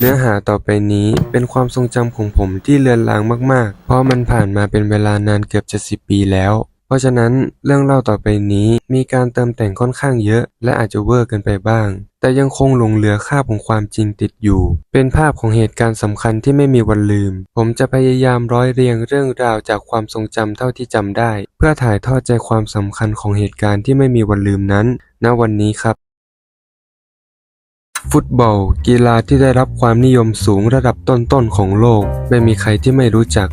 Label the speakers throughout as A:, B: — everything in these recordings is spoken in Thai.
A: เนื้อหาต่อไปนี้เป็นความทรงจำของผมที่เลือนลางมากๆ เพราะมันผ่านมาเป็นเวลานานเกือบจะสิบปีแล้ว เพราะฉะนั้นเรื่องเล่าต่อไปนี้มีการเติมแต่งค่อนข้างเยอะ และอาจจะเวอร์กันไปบ้าง แต่ยังคงหลงเหลือคราบของความจริงติดอยู่ เป็นภาพของเหตุการณ์สำคัญที่ไม่มีวันลืม ผมจะพยายามร้อยเรียงเรื่องราวจากความทรงจำเท่าที่จำได้ เพื่อถ่ายทอดใจความสำคัญของเหตุการณ์ที่ไม่มีวันลืมนั้น ณวันนี้ครับ ฟุตบอล กีฬาที่ได้รับความนิยมสูงระดับต้นๆของโลก ไม่มีใครที่ไม่รู้จัก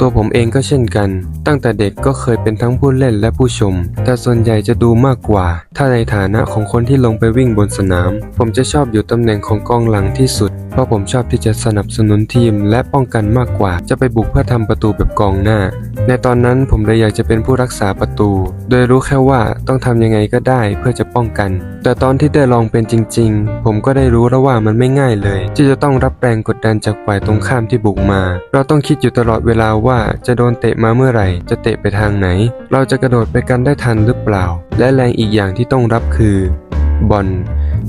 A: ตัวผมเองก็เช่นกัน ตั้งแต่เด็กก็เคยเป็นทั้งผู้เล่นและผู้ชม แต่ส่วนใหญ่จะดูมากกว่า ถ้าในฐานะของคนที่ลงไปวิ่งบนสนาม ผมจะชอบอยู่ตำแหน่งของกองหลังที่สุด เพราะผมชอบที่จะสนับสนุนทีมและป้องกันมากกว่า จะไปบุกเพื่อทำประตูแบบกองหน้า ในตอนนั้นผมเลยอยากจะเป็นผู้รักษาประตู โดยรู้แค่ว่าต้องทำยังไงก็ได้เพื่อจะป้องกัน แต่ตอนที่ได้ลองเป็นจริง ๆ ผมก็ได้รู้แล้วว่ามันไม่ง่ายเลย ที่จะต้องรับแรงกดดันจากฝ่ายตรงข้ามที่บุกมา เราต้องคิดอยู่ตลอดเวลาว่าจะโดนเตะมาเมื่อไหร่ จะเตะไปทางไหน เราจะกระโดดไปกันได้ทันหรือเปล่า และแรงอีกอย่างที่ต้องรับคือ บอล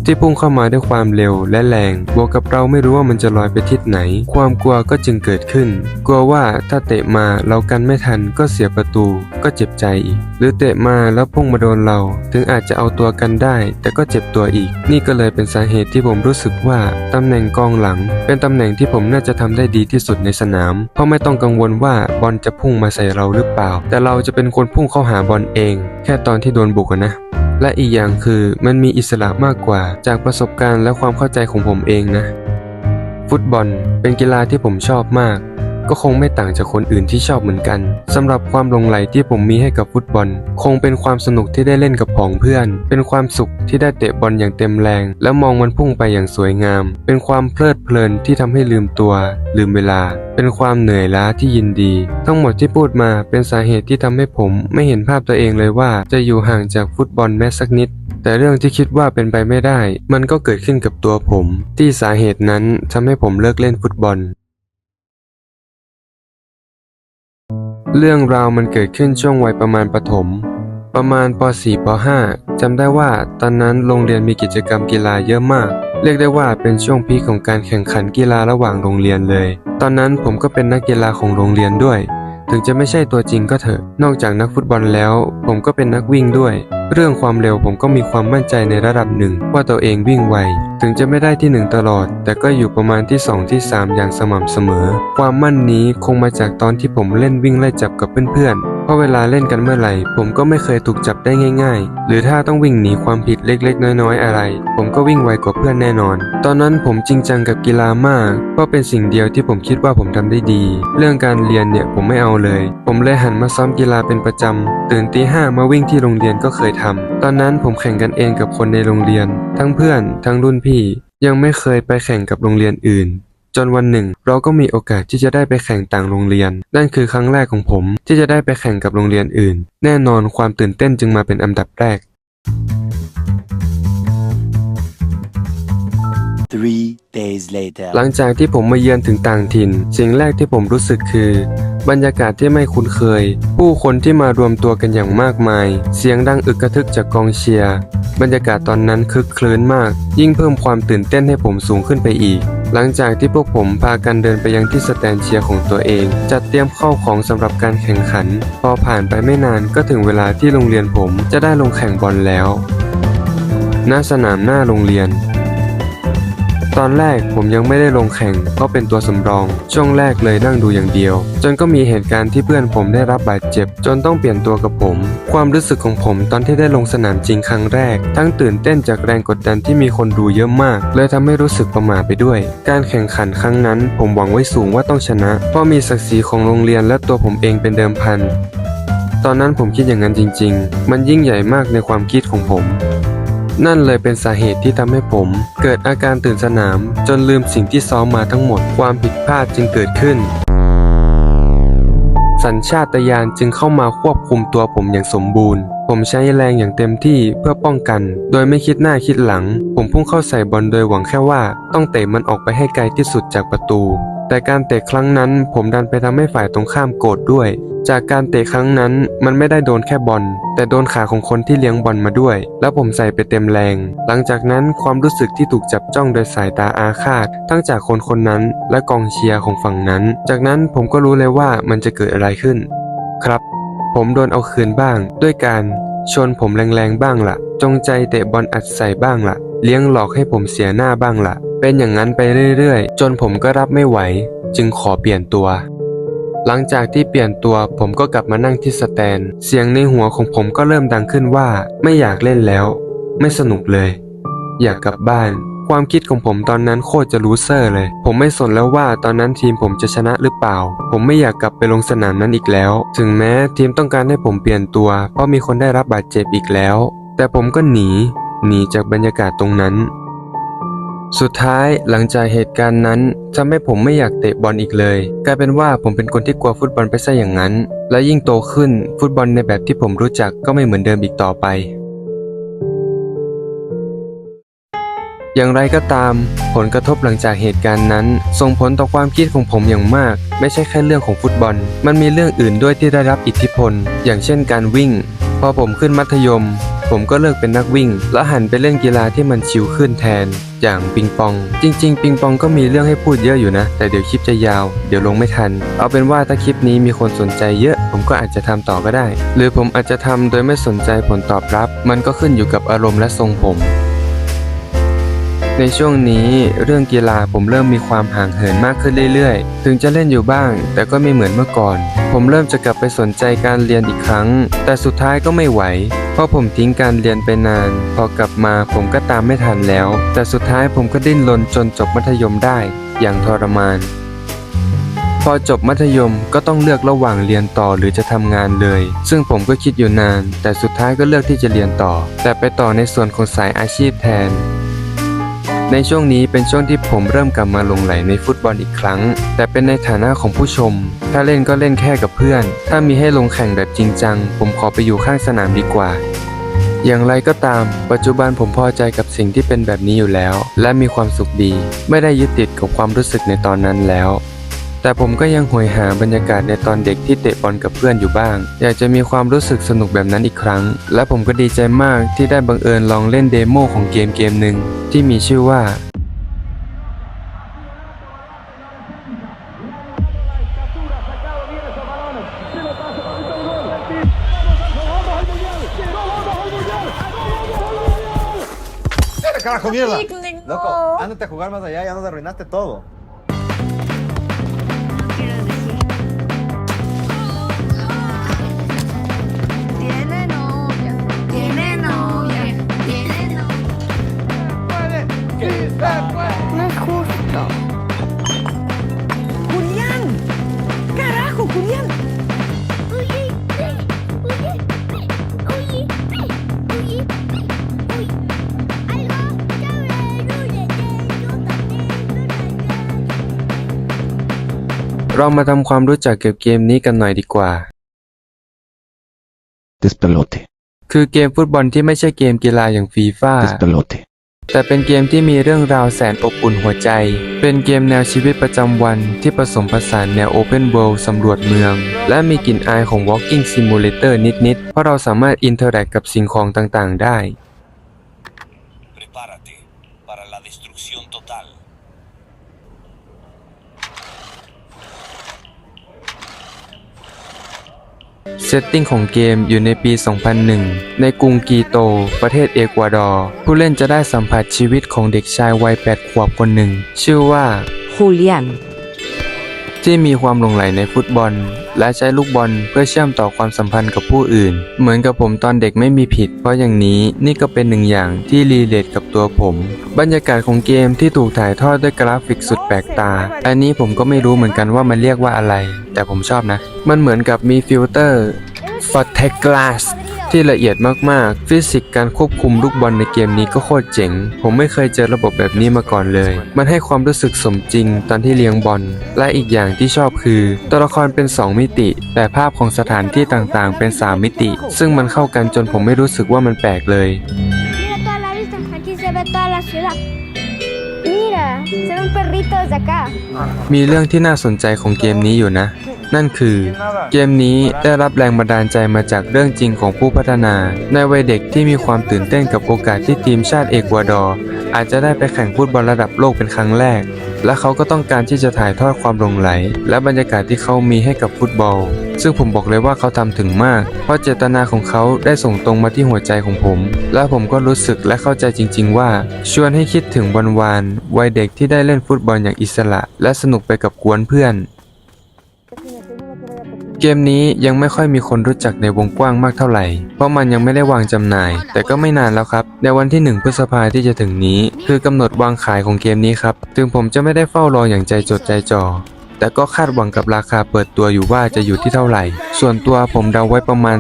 A: ที่พุ่งเข้ามาด้วยความเร็วและแรง บวกกับเราไม่รู้ว่ามันจะลอยไปทิศไหน ความกลัวก็จึงเกิดขึ้น กลัวว่าถ้าเตะมาเรากันไม่ทันก็เสียประตู ก็เจ็บใจอีก หรือเตะมาแล้วพุ่งมาโดนเรา ถึงอาจจะเอาตัวกันได้ แต่ก็เจ็บตัวอีก นี่ก็เลยเป็นสาเหตุที่ผมรู้สึกว่าตำแหน่งกองหลัง เป็นตำแหน่งที่ผมน่าจะทำได้ดีที่สุดในสนาม เพราะไม่ต้องกังวลว่าบอลจะพุ่งมาใส่เราหรือเปล่า แต่เราจะเป็นคนพุ่งเข้าหาบอลเอง แค่ตอนที่โดนบุกนะ และอีกอย่างคือมันมีอิสระมากกว่าจากประสบการณ์และความเข้าใจของผมเองนะ ฟุตบอลเป็นกีฬาที่ผมชอบมาก ก็คงไม่ต่างจากคนอื่นที่ชอบเหมือนกันสำหรับความหลงไหลที่ผมมีให้กับฟุตบอล คงเป็นความสนุกที่ได้เล่นกับผองเพื่อน เป็นความสุขที่ได้เตะบอลอย่างเต็มแรง แล้วมองมันพุ่งไปอย่างสวยงาม เป็นความเพลิดเพลินที่ทำให้ลืมตัว ลืมเวลา เป็นความเหนื่อยล้าที่ยินดี ทั้งหมดที่พูดมาเป็นสาเหตุที่ทำให้ผมไม่เห็นภาพตัวเองเลยว่า จะอยู่ห่างจากฟุตบอลแม้สักนิดแต่เรื่องที่คิดว่าเป็นไปไม่ได้ มันก็เกิดขึ้นกับตัวผม ที่สาเหตุนั้นทำให้ผมเลิกเล่นฟุตบอล เรื่องราวมันเกิดขึ้นช่วงวัยประมาณประถม ประมาณป .4 ป .5 จำได้ว่าตอนนั้นโรงเรียนมีกิจกรรมกีฬาเยอะมาก เรียกได้ว่าเป็นช่วงพีของการแข่งขันกีฬาระหว่างโรงเรียนเลย ตอนนั้นผมก็เป็นนักกีฬาของโรงเรียนด้วย ถึงจะไม่ใช่ตัวจริงก็เถอะ นอกจากนักฟุตบอลแล้ว ผมก็เป็นนักวิ่งด้วย เรื่องความเร็วผมก็มีความมั่นใจในระดับหนึ่งว่าตัวเองวิ่งไว ถึงจะไม่ได้ที่หนึ่งตลอด แต่ก็อยู่ประมาณที่สองที่สามอย่างสม่ำเสมอ ความมั่นนี้คงมาจากตอนที่ผมเล่นวิ่งไล่จับกับเพื่อนๆ เพราะเวลาเล่นกันเมื่อไหร่ ผมก็ไม่เคยถูกจับได้ง่าย ๆ หรือถ้าต้องวิ่งหนีความผิดเล็กๆ น้อยๆ อะไร ผมก็วิ่งไวกว่าเพื่อนแน่นอน ตอนนั้นผมจริงจังกับกีฬามาก เพราะเป็นสิ่งเดียวที่ผมคิดว่าผมทำได้ดี เรื่องการเรียนเนี่ยผมไม่เอาเลย ผมเลยหันมาซ้อมกีฬาเป็นประจำตื่นตีห้ามาวิ่งที่โรงเรียนก็เคยทำตอนนั้นผมแข่งกันเองกับคนในโรงเรียน ทั้งเพื่อน ทั้งรุ่นพี่ ยังไม่เคยไปแข่งกับโรงเรียนอื่น จนวันหนึ่ง เราก็มีโอกาสที่จะได้ไปแข่งต่างโรงเรียน นั่นคือครั้งแรกของผม ที่จะได้ไปแข่งกับโรงเรียนอื่น แน่นอนความตื่นเต้นจึงมาเป็นอันดับแรก
B: Three days later.
A: หลังจากที่ผมมาเยือนถึงต่างถิ่น สิ่งแรกที่ผมรู้สึกคือ บรรยากาศที่ไม่คุ้นเคย ผู้คนที่มารวมตัวกันอย่างมากมาย เสียงดังอึกกระทึกจากกองเชียร์ บรรยากาศตอนนั้นคึกคลื้นมาก ยิ่งเพิ่มความตื่นเต้นให้ผมสูงขึ้นไปอีก หลังจากที่พวกผมพากันเดินไปยังที่สแตนเชียร์ของตัวเอง จัดเตรียมเข้าของสำหรับการแข่งขัน พอผ่านไปไม่นานก็ถึงเวลาที่โรงเรียนผมจะได้ลงแข่งบอลแล้ว หน้าสนามหน้าโรงเรียน ตอนแรกผมยังไม่ได้ลงแข่งเพราะเป็นตัวสำรอง ช่วงแรกเลยนั่งดูอย่างเดียว จนก็มีเหตุการณ์ที่เพื่อนผมได้รับบาดเจ็บ จนต้องเปลี่ยนตัวกับผม ความรู้สึกของผมตอนที่ได้ลงสนามจริงครั้งแรก ทั้งตื่นเต้นจากแรงกดดันที่มีคนดูเยอะมาก เลยทำให้รู้สึกประหม่าไปด้วย การแข่งขันครั้งนั้น ผมหวังไว้สูงว่าต้องชนะ เพราะมีศักดิ์ศรีของโรงเรียนและตัวผมเองเป็นเดิมพันตอนนั้นผมคิดอย่างนั้นจริง ๆ มันยิ่งใหญ่มากในความคิดของผม นั่นเลยเป็นสาเหตุที่ทำให้ผม เกิดอาการตื่นสนาม จนลืมสิ่งที่ซ้อมมาทั้งหมด ความผิดพลาดจึงเกิดขึ้น สัญชาตญาณจึงเข้ามาควบคุมตัวผมอย่างสมบูรณ์ ผมใช้แรงอย่างเต็มที่เพื่อป้องกัน โดยไม่คิดหน้าคิดหลัง ผมพุ่งเข้าใส่บอลโดยหวังแค่ว่า ต้องเตะมันออกไปให้ไกลที่สุดจากประตู แต่การเตะครั้งนั้นผมดันไปทำให้ฝ่ายตรงข้ามโกรธด้วย จากการเตะครั้งนั้นมันไม่ได้โดนแค่บอล แต่โดนขาของคนที่เลี้ยงบอลมาด้วย แล้วผมใส่ไปเต็มแรง หลังจากนั้นความรู้สึกที่ถูกจับจ้องโดยสายตาอาฆาต ทั้งจากคนคนนั้นและกองเชียร์ของฝั่งนั้น จากนั้นผมก็รู้เลยว่ามันจะเกิดอะไรขึ้น ครับ ผมโดนเอาคืนบ้าง ด้วยการชนผมแรงๆบ้างละ่ะ จงใจเตะบอลอัดใส่บ้างละ่ะ เลี้ยงหลอกให้ผมเสียหน้าบ้างละ่ะ เป็นอย่างนั้นไปเรื่อยๆ จนผมก็รับไม่ไหว จึงขอเปลี่ยนตัว หลังจากที่เปลี่ยนตัวผมก็กลับมานั่งที่สแตน เสียงในหัวของผมก็เริ่มดังขึ้นว่า ไม่อยากเล่นแล้ว ไม่สนุกเลย อยากกลับบ้าน ความคิดของผมตอนนั้นโคตรจะรู้เซอร์เลย ผมไม่สนแล้วว่าตอนนั้นทีมผมจะชนะหรือเปล่า ผมไม่อยากกลับไปลงสนามนั้นอีกแล้ว ถึงแม้ทีมต้องการให้ผมเปลี่ยนตัว เพราะมีคนได้รับบาดเจ็บอีกแล้ว แต่ผมก็หนี หนีจากบรรยากาศตรงนั้น สุดท้ายหลังจากเหตุการณ์นั้นทำให้ผมไม่อยากเตะบอลอีกเลย กลายเป็นว่าผมเป็นคนที่กลัวฟุตบอลไปซะอย่างนั้น และยิ่งโตขึ้นฟุตบอลในแบบที่ผมรู้จักก็ไม่เหมือนเดิมอีกต่อไป อย่างไรก็ตาม ผลกระทบหลังจากเหตุการณ์นั้น ส่งผลต่อความคิดของผมอย่างมาก ไม่ใช่แค่เรื่องของฟุตบอล มันมีเรื่องอื่นด้วยที่ได้รับอิทธิพล อย่างเช่นการวิ่ง พอผมขึ้นมัธยม ผมก็เลิกเป็นนักวิ่ง และหันไปเล่นกีฬาที่มันชิลขึ้นแทน อย่างปิงปอง จริง ๆ ปิงปองก็มีเรื่องให้พูดเยอะอยู่นะ แต่เดี๋ยวคลิปจะยาว เดี๋ยวลงไม่ทัน เอาเป็นว่าถ้าคลิปนี้มีคนสนใจเยอะ ผมก็อาจจะทำต่อก็ได้ หรือผมอาจจะทำโดยไม่สนใจผลตอบรับ มันก็ขึ้นอยู่กับอารมณ์และทรงผมในช่วงนี้เรื่องกีฬาผมเริ่มมีความห่างเหินมากขึ้นเรื่อยๆ ถึงจะเล่นอยู่บ้าง แต่ก็ไม่เหมือนเมื่อก่อน ผมเริ่มจะกลับไปสนใจการเรียนอีกครั้ง แต่สุดท้ายก็ไม่ไหว เพราะผมทิ้งการเรียนไปนาน พอกลับมาผมก็ตามไม่ทันแล้ว แต่สุดท้ายผมก็ดิ้นรนจนจบมัธยมได้อย่างทรมาน พอจบมัธยมก็ต้องเลือกระหว่างเรียนต่อหรือจะทำงานเลย ซึ่งผมก็คิดอยู่นาน แต่สุดท้ายก็เลือกที่จะเรียนต่อ แต่ไปต่อในส่วนของสายอาชีพแทน ในช่วงนี้เป็นช่วงที่ผมเริ่มกลับมาลงไหลในฟุตบอลอีกครั้ง แต่เป็นในฐานะของผู้ชม ถ้าเล่นก็เล่นแค่กับเพื่อน ถ้ามีให้ลงแข่งแบบจริงจัง ผมขอไปอยู่ข้างสนามดีกว่า อย่างไรก็ตาม ปัจจุบันผมพอใจกับสิ่งที่เป็นแบบนี้อยู่แล้ว และมีความสุขดี ไม่ได้ยึดติดกับความรู้สึกในตอนนั้นแล้ว แต่ผมก็ยังหวยหาบรรยากาศในตอนเด็กที่เตะบอลกับเพื่อนอยู่บ้าง อยากจะมีความรู้สึกสนุกแบบนั้นอีกครั้ง และผมก็ดีใจมากที่ได้บังเอิญลองเล่นเดโมของเกมเกมหนึ่งที่มีชื่อว่า
C: ¡Dale, carajo, mierda!
D: Chicle, no.
C: Loco, ándate a jugar más allá, ya nos arruinaste todo.
A: เรามาทำความรู้จักเกี่ยวกับเกมนี้กันหน่อยดีกว่า
B: Despelote.
A: คือเกมฟุตบอลที่ไม่ใช่เกมกีฬาอย่างฟีฟ่า
B: Despelote.
A: แต่เป็นเกมที่มีเรื่องราวแสนอบอุ่นหัวใจ เป็นเกมแนวชีวิตประจำวันที่ผสมผสานแนว Open World สำรวจเมือง และมีกลิ่นอายของ Walking Simulator นิด ๆ เพราะเราสามารถอินเทอร์แอคกับสิ่งของต่าง ๆ ได้ เซตติ้งของเกมอยู่ในปี 2001 ในกรุงกีโต ประเทศเอกวาดอร์ ผู้เล่นจะได้สัมผัสชีวิตของเด็กชายวัย 8 ขวบคนหนึ่ง ชื่อว่า
E: ฮูเลียน
A: ที่มีความหลงใหลในฟุตบอล และใช้ลูกบอลเพื่อเชื่อมต่อความสัมพันธ์กับผู้อื่น เหมือนกับผมตอนเด็กไม่มีผิด เพราะอย่างนี้นี่ก็เป็นหนึ่งอย่างที่รีเลทกับตัวผม บรรยากาศของเกมที่ถูกถ่ายทอดด้วยกราฟิกสุดแปลกตา อันนี้ผมก็ไม่รู้เหมือนกันว่ามันเรียกว่าอะไร แต่ผมชอบนะ มันเหมือนกับมีฟิลเตอร์ f o r t e c Glass ที่ละเอียดมากๆ ฟิสิกส์การควบคุมลูกบอลในเกมนี้ก็โคตรเจ๋ง ผมไม่เคยเจอระบบแบบนี้มาก่อนเลย มันให้ความรู้สึกสมจริงตอนที่เลี้ยงบอล และอีกอย่างที่ชอบคือ ตัวละครเป็น 2 มิติ แต่ภาพของสถานที่ต่างๆ เป็น 3 มิติ ซึ่งมันเข้ากันจนผมไม่รู้สึกว่ามันแปลกเลย
F: Mira toda la vista, aquí se ve toda la ciudad. Mira, Ser un perrito desde acá.
A: มีเรื่องที่น่าสนใจของเกมนี้อยู่นะ นั่นคือ เกมนี้ได้รับแรงบันดาลใจมาจากเรื่องจริงของผู้พัฒนา ในวัยเด็กที่มีความตื่นเต้นกับโอกาสที่ทีมชาติเอกวาดอร์อาจจะได้ไปแข่งฟุตบอลระดับโลกเป็นครั้งแรก และเขาก็ต้องการที่จะถ่ายทอดความหลงไหล และบรรยากาศที่เขามีให้กับฟุตบอล ซึ่งผมบอกเลยว่าเขาทำถึงมาก เพราะเจตนาของเขาได้ส่งตรงมาที่หัวใจของผม และผมก็รู้สึกและเข้าใจจริง ๆ ว่า ชวนให้คิดถึงวันวานๆวัยเด็กที่ได้เล่นฟุตบอลอย่างอิสระ และสนุกไปกับกวนเพื่อน เกมนี้ยังไม่ค่อยมีคนรู้จักในวงกว้างมากเท่าไหร่ เพราะมันยังไม่ได้วางจำหน่าย แต่ก็ไม่นานแล้วครับ ในวันที่ 1 พฤษภาที่จะถึงนี้ คือกำหนดวางขายของเกมนี้ครับ ถึงผมจะไม่ได้เฝ้ารออย่างใจจดใจจ่อ แต่ก็คาดหวังกับราคาเปิดตัวอยู่ว่าจะอยู่ที่เท่าไหร่ ส่วนตัวผมเดาไว้ประมาณ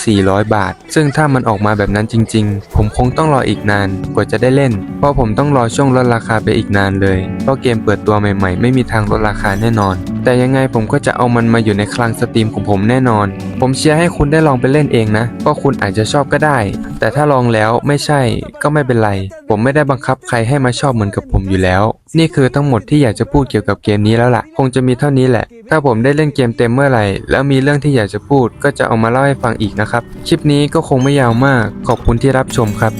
A: 3-400 บาท ซึ่งถ้ามันออกมาแบบนั้นจริง ๆ ผมคงต้องรออีกนานกว่าจะได้เล่น เพราะผมต้องรอช่วงลดราคาไปอีกนานเลย เพราะเกมเปิดตัวใหม่ ๆ ไม่มีทางลดราคาแน่นอน แต่ยังไงผมก็จะเอามันมาอยู่ในคลังสตรีมของผมแน่นอน ผมเชียร์ให้คุณได้ลองไปเล่นเองนะเพราะคุณอาจจะชอบก็ได้ แต่ถ้าลองแล้วไม่ใช่ก็ไม่เป็นไร ผมไม่ได้บังคับใครให้มาชอบเหมือนกับผมอยู่แล้ว นี่คือทั้งหมดที่อยากจะพูดเกี่ยวกับเกมนี้แล้วล่ะ คงจะมีเท่านี้แหละ ถ้าผมได้เล่นเกมเต็มเมื่อไหร่ แล้วมีเรื่องที่อยากจะพูดก็จะเอามาเล่าให้ฟังอีกนะครับ คลิปนี้ก็คงไม่ยาวมาก ขอบคุณที่รับชมครับ